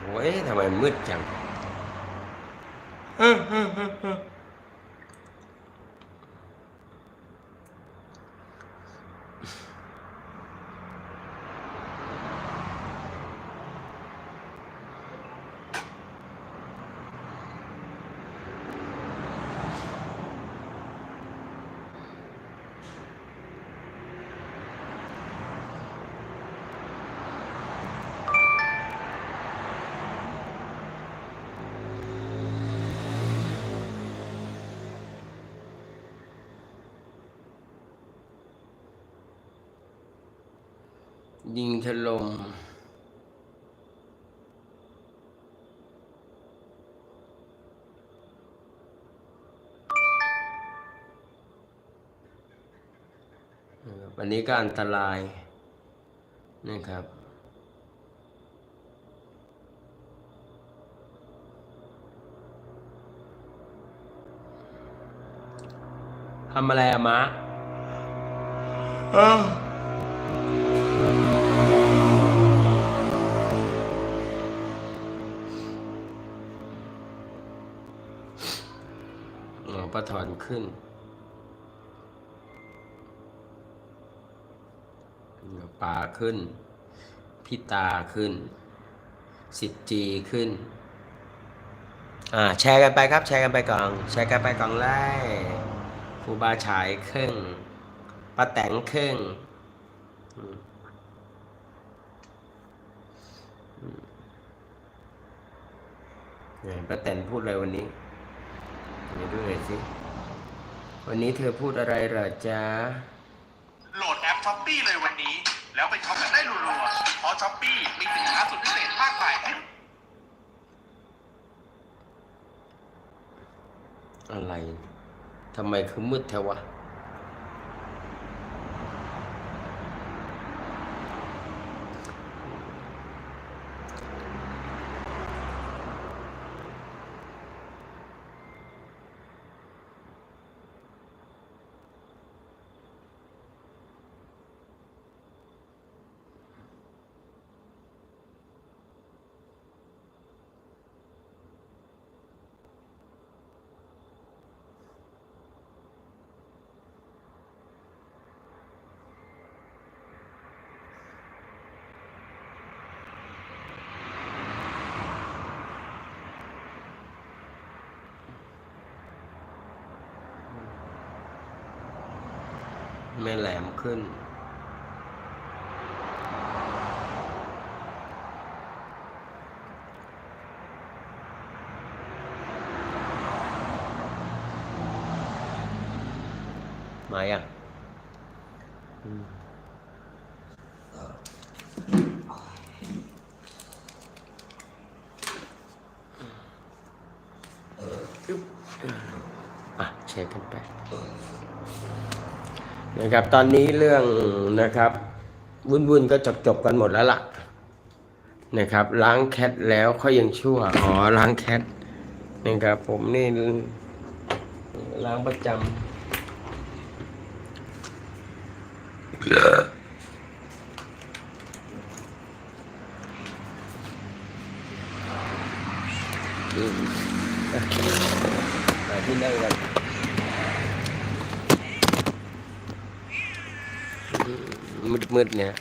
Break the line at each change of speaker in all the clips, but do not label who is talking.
โอ้ยทำไมมืดจัง ยิงถล่มนะครับวันนี้ก็อันตรายนะครับ ทำอะไรอะมะอ้าวอ๋อ ปะถอนขึ้นป่าขึ้น พิตาขึ้น สิจีขึ้น อ่า แชร์กันไปครับ แชร์กันไปก่อนแชร์กันไปก่อนเลยครูบาฉายครึ่งป้าแตงครึ่งเนี่ยป้าแตนพูดอะไรวันนี้ ไหนดูหน่อยสิ วันนี้เธอพูดอะไรเหรอจ๊ะ
โหลดแอปช้อปปี้เลยวันนี้ แล้วไปช็อปกันได้รัวๆเพราะช้อปปี้มีสินค้าสุดพิเศษมากมายให้
อะไร ทำไมคือมืดแท้วะ ไม่แหลมขึ้น มายังอืมอึ๊บอะเช็คกันไป นะครับ ตอนนี้เรื่องนะครับ วุ่นๆก็จบจบกันหมดแล้วล่ะ นะครับ ล้างแคทแล้วเขายังชั่วอ๋อล้างแคทนะครับ ผมนี่ล้างประจำที่นั่งกัน มืดๆเนี่ย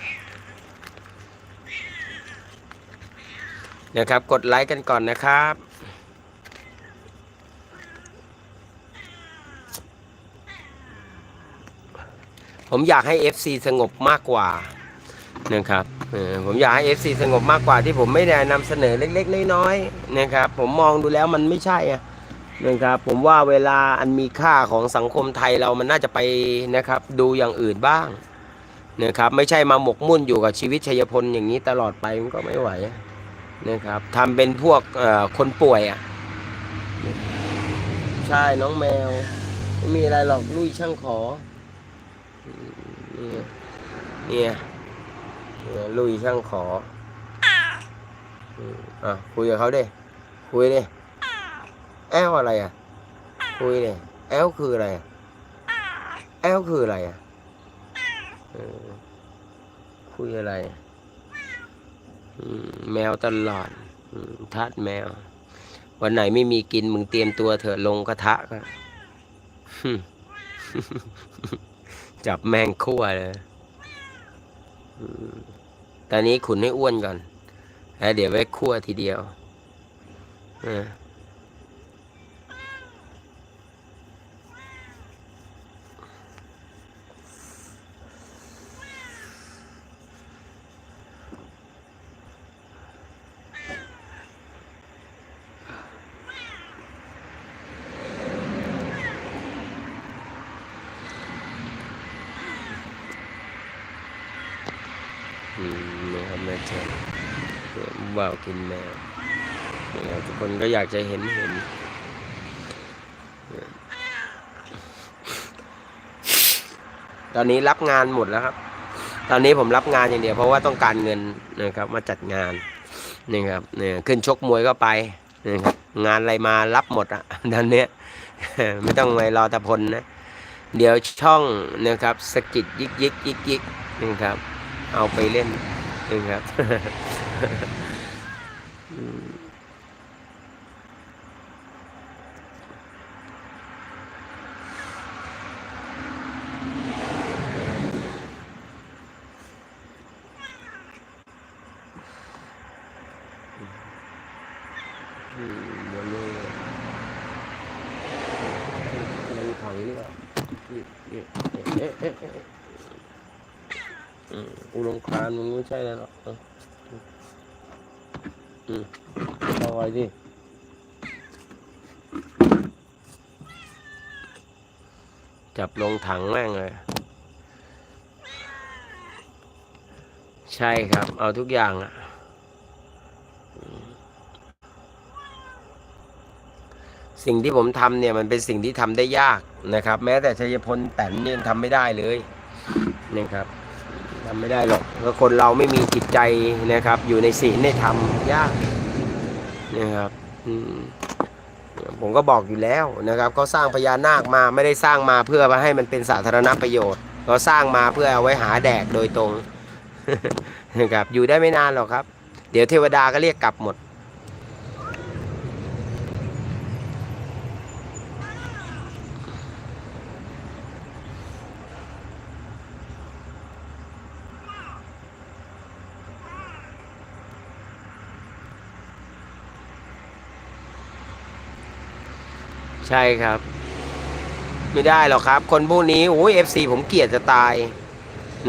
นะครับ กดไลค์กันก่อนนะครับผมอยากให้ FC สงบมากกว่านะครับผมอยากให้ FC สงบมากกว่าที่ผมไม่ได้นำเสนอเล็กๆน้อยๆนะครับ ผมมองดูแล้วมันไม่ใช่อะนะครับ ผมว่าเวลาอันมีค่าของสังคมไทยเรามันน่าจะไปนะครับ ดูอย่างอื่นบ้าง นะครับไม่ใช่มาหมกมุ่นอยู่กับชีวิตชัยพลอย่างนี้ตลอดไปมันก็ไม่ไหวนะครับทำเป็นพวกคนป่วยอะใช่น้องแมว ไม่มีอะไรหรอกลุยช่างขอเนี่ยเนี่ยลุยช่างขออะคุยกับเขาดิคุยดิแอลอะไรอะคุยดิแอลคืออะไรแอลคืออะไรอะ คุยอะไร แมวตลอดทาสแมว วันไหนไม่มีกินมึงเตรียมตัวเถอะลงกระทะก็จับแมงคั่วเลยตอนนี้ขุนให้อ้วนก่อนแล้วเดี๋ยวไว้คั่วทีเดียวเออ อืมนะครับแม่เจนเนี่ยว่าว กินแมวนะครับทุกคนก็อยากจะเห็นเห็นตอนนี้รับงานหมดแล้วครับ ตอนนี้ผมรับงานอย่างเดียวเพราะว่าต้องการเงินนะครับมาจัดงานนี่ครับเนี่ยขึ้นชกมวยก็ไปนะครับงานอะไรมารับหมดอะตอนเนี้ยไม่ต้องไปรอตะพลนะ เดี๋ยวช่องนะครับสกิดยิกยิกยิกยิกนะครับ เอาไปเล่นนะครับ อืมอืมเดี๋ยวนี้เล่นถังนี่ก็นี่นี่เอ๊ะเอ๊ะเอ๊ะ อืมอุดมคารมึงไม่ใช่แล้วหรอกเอออืมเอาไว้ดิ จับลงถังแม่งเลย ใช่ครับ เอาทุกอย่างอะสิ่งที่ผมทำเนี่ยมันเป็นสิ่งที่ทำได้ยากนะครับ แม้แต่ชัยพลแตนเนี่ยังทำไม่ได้เลยนะครับทำไม่ได้หรอกเพราะคนเราไม่มีจิตใจนะครับ อยู่ในศีลในธรรมยากนะครับ อืม ผมก็บอกอยู่แล้วนะครับเขาสร้างพญานาคมาไม่ได้สร้างมาเพื่อมาให้มันเป็นสาธารณประโยชน์เขาสร้างมาเพื่อเอาไว้หาแดกโดยตรงนะครับอยู่ได้ไม่นานหรอกครับ เดี๋ยวเทวดาก็เรียกกลับหมด ใช่ครับ ไม่ได้หรอกครับ คนพวกนี้โอ้ยเอฟซีผมเกลียดจะตาย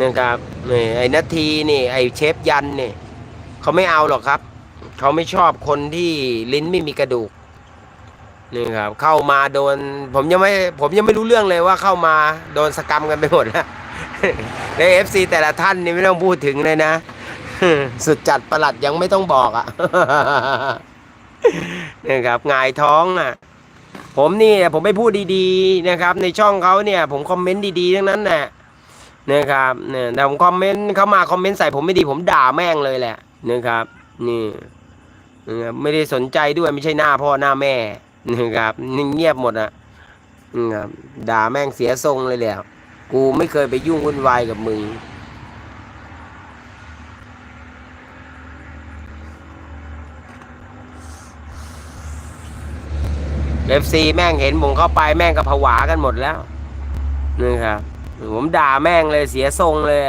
นะครับนี่ไอ้นาทีนี่ ไอ้เชฟยันนี่เขาไม่เอาหรอกครับ เขาไม่ชอบคนที่ลิ้นไม่มีกระดูกนี่ครับ เข้ามาโดน ผมยังไม่ ผมยังไม่รู้เรื่องเลยว่าเข้ามาโดนสกรรมกันไปหมดแล้วในเอฟซีแต่ละท่านนี่ไม่ต้องพูดถึงเลยนะ สุดจัดประหลัดยังไม่ต้องบอกอะ่ะนี่ครับงายท้องอะ ผมนี่ผมไม่พูดดีๆนะครับ ในช่องเขาเนี่ย ผมคอมเมนต์ดีๆทั้งนั้นแหละนะครับเนี่ยแต่ผมคอมเมนต์เขามาคอมเมนต์ใส่ผมไม่ดีผมด่าแม่งเลยแหละนะครับ นี่นะครับไม่ได้สนใจด้วยไม่ใช่หน้าพ่อหน้าแม่นะครับนี่เงียบหมดอะนะครับด่าแม่งเสียทรงเลยแหละกูไม่เคยไปยุ่งวุ่นวายกับมึง เอฟซีแม่งเห็นผมเข้าไปแม่งก็ผวากันหมดแล้วนี่ครับผมด่าแม่งเลยเสียทรงเลย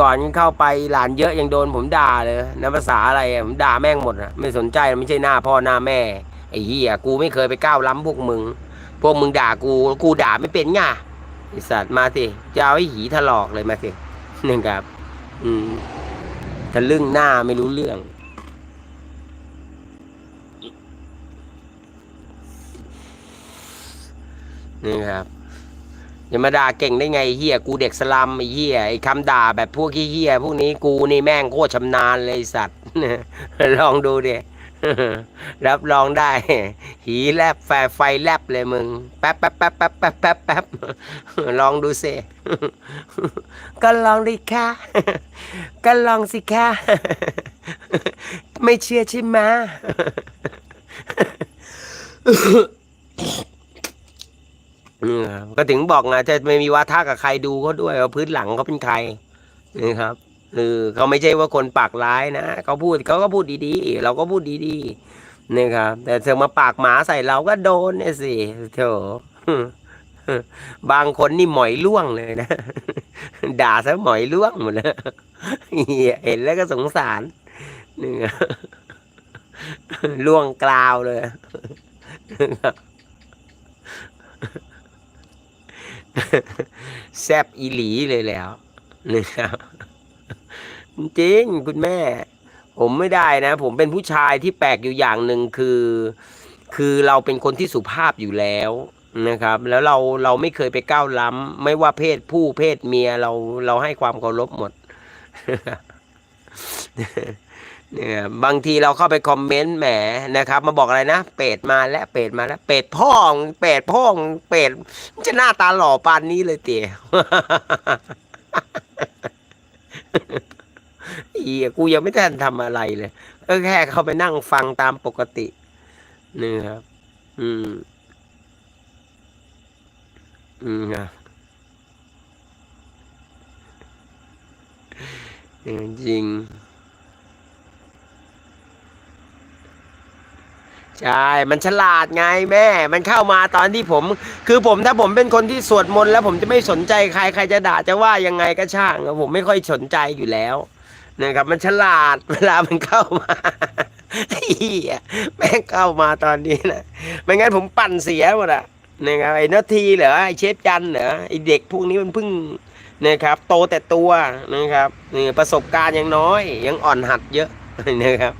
ก่อนยังเข้าไปหลานเยอะยังโดนผมด่าเลยนับภาษาอะไรผมด่าแม่งหมดอะไม่สนใจไม่ใช่หน้าพ่อหน้าแม่ไอ้เหี้ยกูไม่เคยไปก้าวล้ำพวกมึง พวกมึงด่ากูกูด่าไม่เป็นไงไอสัตว์มาสิจะเอาไอ้หีถลอกเลยมาสินี่ครับ อืมทะลึ่งหน้าไม่รู้เรื่อง นี่ครับอย่ามาด่าเก่งได้ไงเฮียกูเด็กสลัมไอ้เฮียไอ้คำด่าแบบพวกเฮียพวกนี้กูนี่แม่งโคตรชำนาญเลยสัตว์ลองดูดิรับรองได้ หีแลบแฟไฟแลบเลยมึง แป๊บแป๊บแป๊บแป๊บแป๊บแป๊บแป๊บลองดูสิก็ลองดิค่ะ ก็ลองสิค่ะ ไม่เชื่อใช่ไหมมครับ ก็ถึงบอกไงจะไม่มีวาทะกับใครดูเขาด้วยว่าพื้นหลังเขาเป็นใครนี่ครับเออเขาไม่ใช่ว่าคนปากร้ายนะเขาพูดเขาก็พูดดีๆ เราก็พูดดีๆนะครับแต่เธอมาปากหมาใส่เราก็โดนเนี่ยสิโถบางคนนี่หมอยล่วงเลยนะด่าซะหมอยล่วงหมดเลยเห็นแล้วก็สงสารนี่ล่วงกลาวเลย แซบอีหลีเลยแล้วนะครับจริงคุณแม่ ผมไม่ได้นะ ผมเป็นผู้ชายที่แปลกอยู่อย่างหนึ่งคือ คือเราเป็นคนที่สุภาพอยู่แล้วนะครับ แล้วเราเราไม่เคยไปก้าวล้ำไม่ว่าเพศผู้เพศเมียเราเราให้ความเคารพหมด เนี่ยบางทีเราเข้าไปคอมเมนต์แหมนะครับ มาบอกอะไรนะ เป็ดมาแล้วเป็ดมาแล้ว เป็ดพ่องเป็ดพ่องเป็ดจะหน้าตาหล่อปานนี้เลยเตี๋ยอีกูยังไม่ทันทำอะไรเลยก็แค่เข้าไปนั่งฟังตามปกตินี่ครับ อืม อืมครับเออจริง ใช่ มันฉลาดไงแม่ มันเข้ามาตอนที่ผม คือผมถ้าผมเป็นคนที่สวดมนต์แล้วผมจะไม่สนใจใครใครจะด่าจะว่ายังไงก็ช่างอะผมไม่ค่อยสนใจอยู่แล้วนะครับ มันฉลาดเวลามันเข้ามาเฮียแม่งเข้ามาตอนนี้นะไม่งั้นผมปั่นเสียหมดอะนะครับไอ้นาทีเหรอไอ้เชฟจันเหรอไอ้เด็กพวกนี้มันเพิ่งนะครับ โตแต่ตัวนะครับนี่ประสบการณ์ยังน้อย ยังอ่อนหัดเยอะนะครับ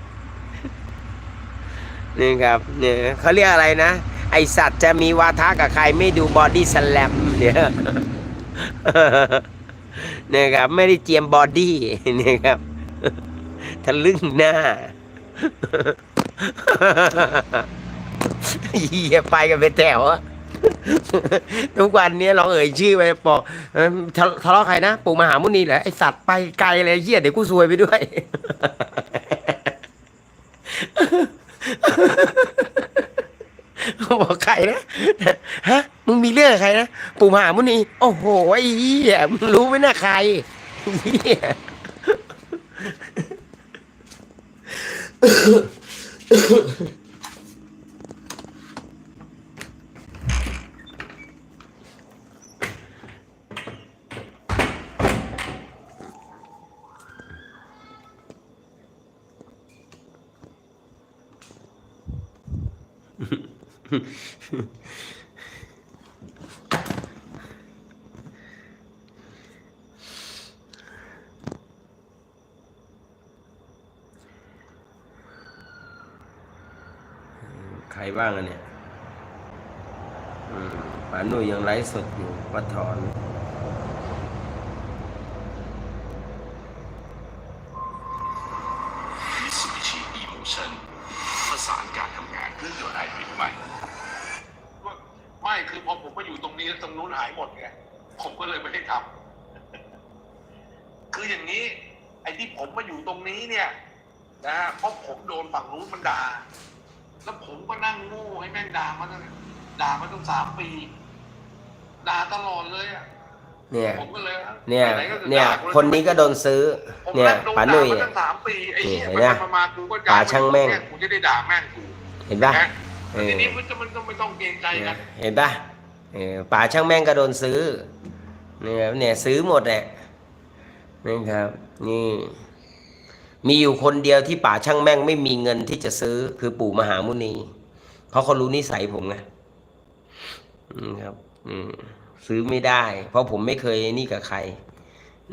นี่ครับเนี่ยเขาเรียกอะไรนะ ไอสัตว์จะมีวาทะกับใครไม่ดูบอดี้สแลมเนี่ยเนี่ยครับ ไม่ได้เจียมบอดี้เนี่ยครับทะลึ่งหน้าเฮียไปกันเป็นแถวอะทุกวันนี้ลองเอ่ยชื่อไปบอกทะทะเลาะใครนะปู่มหามุนีเหรอไอสัตว์ไปไกลเลยเฮียเดี๋ยวกูซวยไปด้วย เขาบอกใครนะฮะมึงมีเรื่องกับใครนะปู่มหามุนีโอ้โหไอ้เหี้ยมึงรู้ไหมนะใครเหี้ย ใครบ้างอะเนี่ยอืมป๋าหนุ่ยยังไลฟ์สดอยู่วัดถอน
มิสูบิชิอีโมชันประสานการทำงานเครื่องยนต์ไฮบริดใหม่ไม่คือพอผมมาอยู่ตรงนี้แล้วตรงนู้นหายหมดไงผมก็เลยไม่ได้ทำคืออย่างนี้ ไอ้ที่ผมมาอยู่ตรงนี้เนี่ย นะฮะเพราะผมโดน ฝั่งนู้นมันด่า แล้วผมก็นั่งโง่ให้แม่งด่ามาตั้งด่ามาตั้งสามปี ด่าตลอดเลยอะ
เนี่ย
ผมก็เลย
เนี่ย
ไหๆก็คือ
เนี่ย
ด่ากู
คนนี้ก็โดนซื้อ
ผม
เนี่ย
นั่งโดน
ป๋าห
ด่า
นุ่ย
มา
อะ
ตั้งสามปีไอ้เหี้ย
เห็น
มัน
ไหม
มามากูก็
ป๋าช่างแม่ง
กูจะได้ด่าแม่งกู
เห็นป่ะ
นะ
เออ
ทีนี้มันจะมันก็ไม่ต้องเกรงใจกัน
เห็นป่ะเออป๋าช่างแม่งก็โดนซื้อเนี่ยครับเนี่ยซื้อหมดแหละนี่ครับ นี่ มีอยู่คนเดียวที่ป๋าช่างแม่งไม่มีเงินที่จะซื้อคือปู่มหามุนี เพราะเขารู้นิสัยผมไงครับ อืมซื้อไม่ได้ เพราะผมไม่เคยนี่กับใคร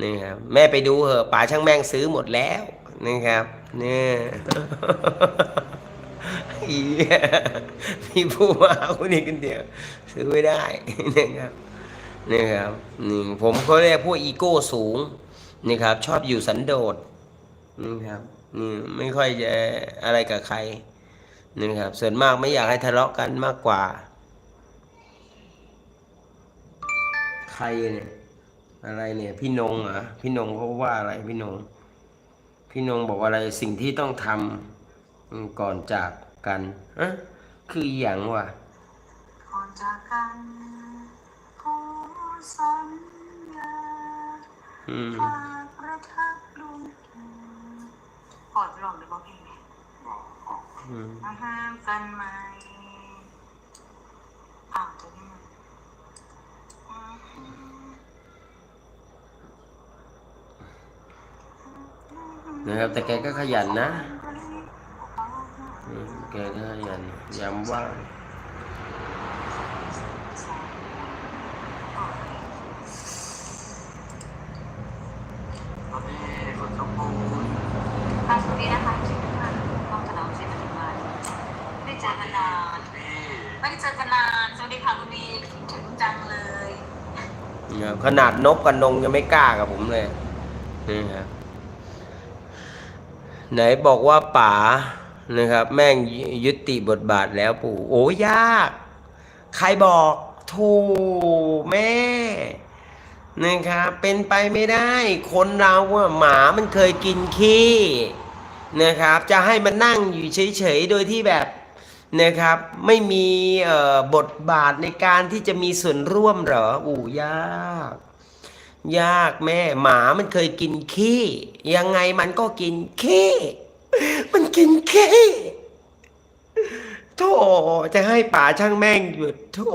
นี่ครับแม่ไปดูเหอะป๋าช่างแม่งซื้อหมดแล้วนะครับเนี่ยอีมีผู้มาคนนี้กันเดียว ซื้อไม่ได้นะครับนี่ครับนี่ผมเขาเรียกพวกอีโก้สูงนี่ครับ ชอบอยู่สันโดษ นี่ครับนี่ไม่ค่อยจะอะไรกับใครนี่ครับส่วนมากไม่อยากให้ทะเลาะกันมากกว่า ใครเนี่ยอะไรเนี่ย พี่นงเหรอพี่นงเขาว่าอะไรพี่นง พี่นงบอกว่าอะไรสิ่งที่ต้องทำอืมก่อนจากกันอะคืออหย่างวะ
ก่อนจากกันขอสัญญา
อืม
ฝากประทับลง กอดลองได้บอกเพลงไหม
บอกบอก
อืม
มาห้ามกันไหมอ้าวตัวนี้มันอืม
นะครับ แต่แกก็ขยันนะอืมแกก็ขยันยามว่าง
ตอนนี้คนสมบูรณ์
ค่ะสวัสดีนะคะชื่อว่าน้องจะน้องชื่อปฏิมาไม่ได้เจอกันนาน
นี่
ไม่ได้เจอกันนานสวัสดีค่ะคุณบีคิดถึงจังเลย
นะครับ ขนาดนกกับนงยังไม่กล้ากับผมเลยนี่ครับไหนบอกว่าป๋านะครับ แม่งยุติบทบาทแล้วปู่ โอ้ยาก ใครบอกถูกแม่นะครับเป็นไปไม่ได้ คนเราอะหมามันเคยกินขี้นะครับ จะให้มันนั่งอยู่เฉยๆ โดยที่แบบ นะครับ ไม่มีบทบาทในการที่จะมีส่วนร่วมเหรออู้ยาก ยากแม่ หมามันเคยกินขี้ ยังไงมันก็กินขี้ มันกินขี้โธ่จะให้ป่าช่างแม่งหยุดโธ่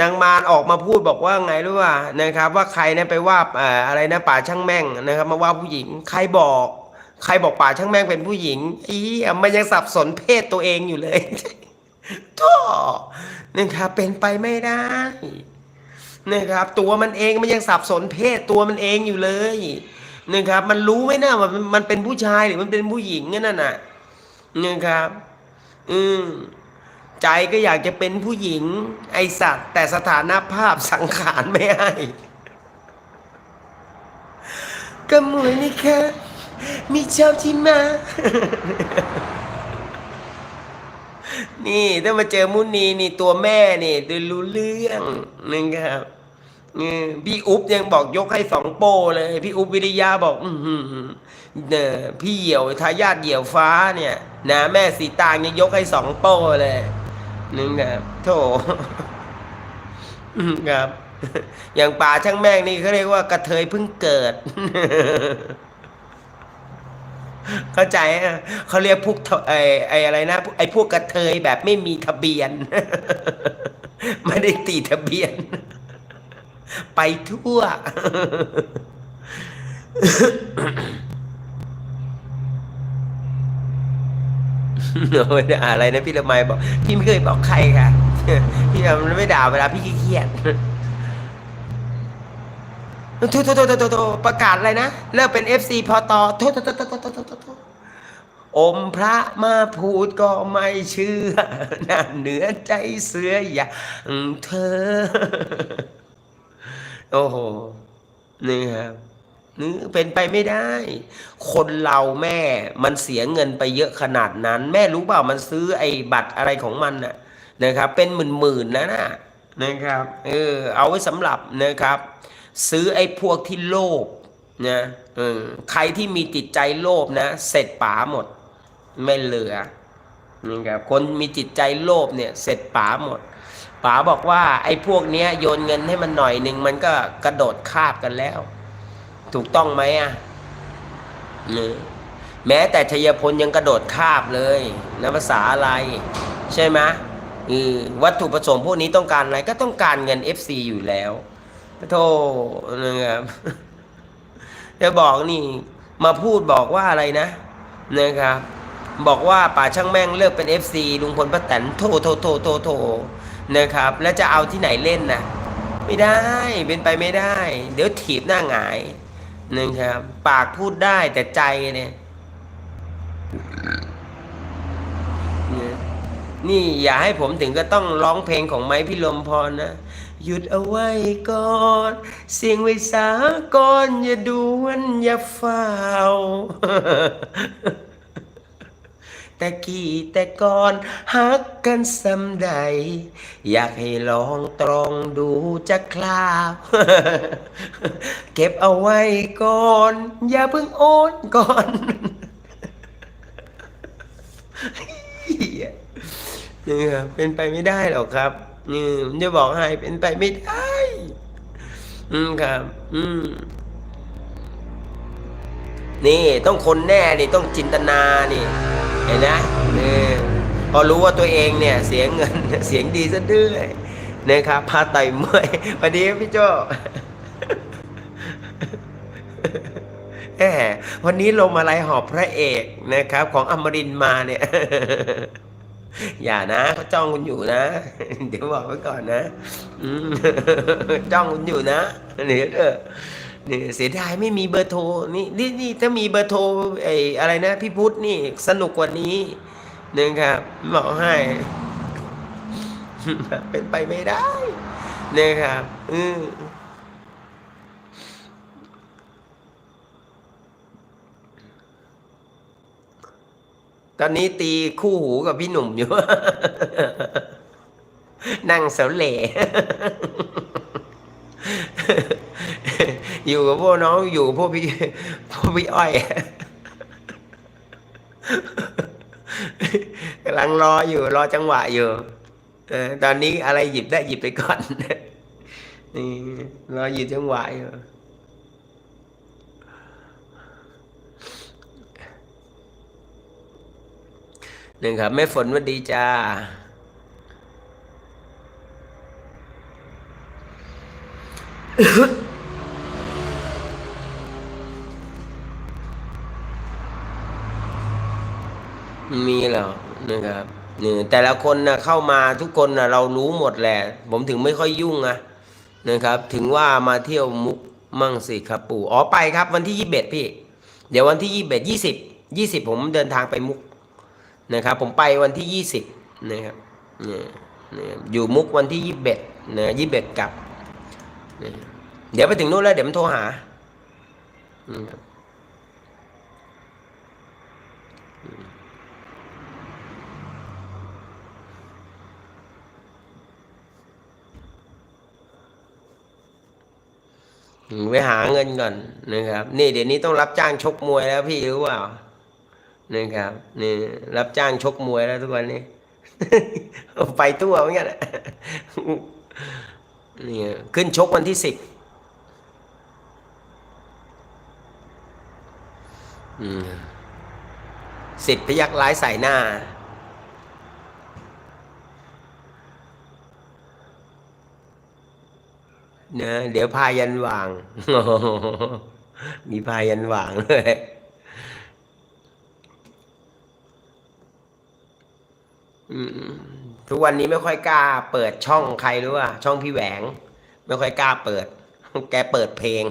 นางมารออกมาพูดบอกว่าไงรู้ว่านะครับ ว่าใครนะไปว่าเอ่ออะไรนะป่าช่างแม่งนะครับ มาว่าผู้หญิงใครบอก ใครบอกป่าช่างแม่งเป็นผู้หญิงอีมันยังสับสนเพศตัวเองอยู่เลยโธ่นะครับเป็นไปไม่ได้นะครับ ตัวมันเองมันยังสับสนเพศตัวมันเองอยู่เลยนะครับมันรู้ไหมนะว่ามันมันเป็นผู้ชายหรือมันเป็นผู้หญิงนั่นน่ะนะครับ อืมใจก็อยากจะเป็นผู้หญิง ไอสัตว์ แต่สถานภาพสังขารไม่ให้ก็เหมือนนี่แค่ มีเจ้าที่มา นี่ถ้ามาเจอมุนีนี่ตัวแม่นี่ดูรู้เรื่องนะครับพี่อุ๊บยังบอกยกให้สองโป้เลย พี่อุ๊บวิริยาบอก อืออเนี่ยพี่เหี่ยวทายาทเหี่ยวฟ้าเนี่ยนะแม่สีตางยังยกให้สองโป้เลยนึงครับโถครับ อย่างป่าช่างแม่งนี่เขาเรียกว่ากระเทยเพิ่งเกิด เข้าใจอะเขาเรียกพวกไอไออะไรนะไอพวกกระเทยแบบไม่มีทะเบียน ไม่ได้ตีทะเบียน ไปทั่ว อะไรนะพี่ละไมบอก พี่ไม่เคยบอกใครค่ะ พี่มันไม่ด่าเวลาพี่ขี้เกียจ โทษโทษโทษโทษโทษประกาศอะไรนะ เลิกเป็น FC พอตอโทษโทษโทษโทษโทษโทษโทษอมพระมาพูดก็ไม่เชื่อน่าเหนือใจเสืออย่างเธอ โอ้โห นี่ครับนี่เป็นไปไม่ได้ คนเราแม่มันเสียเงินไปเยอะขนาดนั้น แม่รู้เปล่ามันซื้อไอ้บัตรอะไรของมันน่ะ นะครับ เป็นหมื่นๆนะนะนะครับ เออ เอาไว้สำหรับนะครับ ซื้อไอ้พวกที่โลภนะใครที่มีจิตใจโลภนะ เสร็จป๋าหมด ไม่เหลือนะครับคนมีจิตใจโลภเนี่ยเสร็จป๋าหมดป๋าบอกว่าไอ้พวกเนี้ยโยนเงินให้มันหน่อยหนึ่งมันก็กระโดดคาบกันแล้ว ถูกต้องไหมอะเนอแม้แต่ชัยพลยังกระโดดคาบเลยนะภาษาอะไร ใช่ไหมวัตถุประสงค์พวกนี้ต้องการอะไรก็ต้องการเงิน FC อยู่แล้ว โธ่นะครับจะบอกนี่มาพูดบอกว่าอะไรนะนะครับ บอกว่าป่าช่างแม่งเลิกเป็น FC ลุงพลป้าแตนโทโทโทโทโทนะครับ แล้วจะเอาที่ไหนเล่นนะไม่ได้เป็นไปไม่ได้ เดี๋ยวถีบหน้าหงายนะครับ ปากพูดได้แต่ใจเนี่ยเนี่ยนี่อย่าให้ผมถึงก็ต้องร้องเพลงของไม้พิลมพรนะ หยุดเอาไว้ก่อน เสียงไว้สาก่อน อย่าด่วนอย่าเฝ้า แต่กี่แต่ก่อนฮักกันสำใด อยากให้ลองตรองดูจะคลาว เก็บเอาไว้ก่อน อย่าเพิ่งโอนก่อนเนี่ครับเป็นไปไม่ได้หรอกครับ นี่ผมจะบอกให้เป็นไปไม่ได้ อืมครับ อืม นี่ต้องคนแน่นี่ต้องจินตนานี่ เห็นนะนี่พอรู้ว่าตัวเองเนี่ย เสียเงินเสียงดีซะด้วยนะครับพาไต่อยมวยสวัสดีพี่โจแหมวันนี้ลมอะไรหอบพระเอกนะครับ ของอมรินมาเนี่ย อย่านะเขาจ้องคุณอยู่นะ เดี๋ยวบอกไว้ก่อนนะจ้องคุณอยู่นะเดี๋ยเออนี่เสียดายไม่มีเบอร์โทรนี่นี่นี่ถ้ามีเบอร์โทรไอ้อะไรนะ พี่พุทธนี่สนุกกว่านี้นะครับบอกให้เป็นไปไม่ได้เนะครับอืม ตอนนี้ตีคู่หูกับพี่หนุ่มอยู่ นั่งเสาเหล่อยู่กับพวกน้องอยู่พวกพี่พวกพี่อ้อยกำลังรออยู่รอจังหวะอยู่ตอนนี้อะไรหยิบได้หยิบไปก่อนนี่รอหยิบจังหวะอยู่ หนึ่งครับแม่ฝนวัสดีจ้ามีเหรอนะครับนี่แต่ละคนนะเข้ามาทุกคนนะเรารู้หมดแหละ ผมถึงไม่ค่อยยุ่งนะนะครับ ถึงว่ามาเที่ยวมุกมั่งสิครับปู่อ๋อไปครับ วันที่ยี่สิบเอ็ดพี่ เดี๋ยววันที่ยี่สิบเอ็ดยี่สิบยี่สิบผมเดินทางไปมุก นะครับ ผมไปวันที่ยี่สิบนะครับเนี่ยเนี่ยอยู่มุกวันที่ยี่สิบเอ็ดนะยี่สิบเอ็ดกลับ เดี๋ยวไปถึงนู้นแล้ว เดี๋ยวมันโทรหาไปหาเงินก่อนนะครับ นี่เดี๋ยวนี้ต้องรับจ้างชกมวยแล้วพี่รู้เปล่า นะครับนี่รับจ้างชกมวยแล้วทุกวันนี้ ไปทั่วเหมือนกันนี่ขึ้นชกวันที่สิบสิทธิ์พยักร้ายใส่หน้า เนะเดี๋ยวพายันหว่าง มีพายันหว่างเลย อืม ทุกวันนี้ไม่ค่อยกล้าเปิดช่องใครรู้ว่าช่องพี่แหวง ไม่ค่อยกล้าเปิด แกเปิดเพลง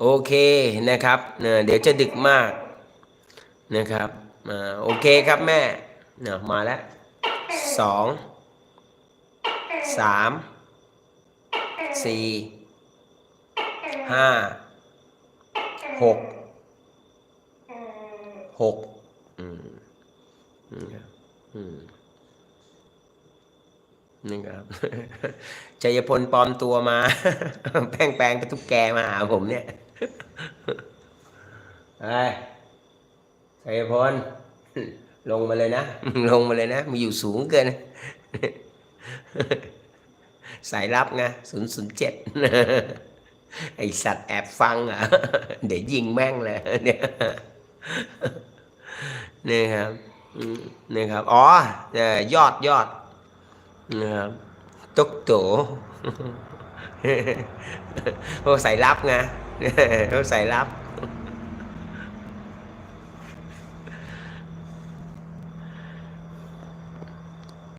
โอเคนะครับเนอะเดี๋ยวจะดึกมากนะครับอ่าโอเคครับแม่เนอะมาแล้ว สองสามสี่ห้าหกหกอืมนี่ครับอืมนี่ครับชัยพลปลอมตัวมา แป้งแปลงกระทุกแกมาหาผมเนี่ยไอ้ชัยพล ลงมาเลยนะ ลงมาเลยนะ มีอยู่สูงเกิน สายลับไงศูนย์ศูนย์เจ็ดไอสัตว์แอบฟังอะ เดี๋ยวยิงแม่งเลยเนี่ยนี่ครับนี่ครับ อ๋อยอดยอดนะครับตุกโตพวกสายลับไงพวกสายลับ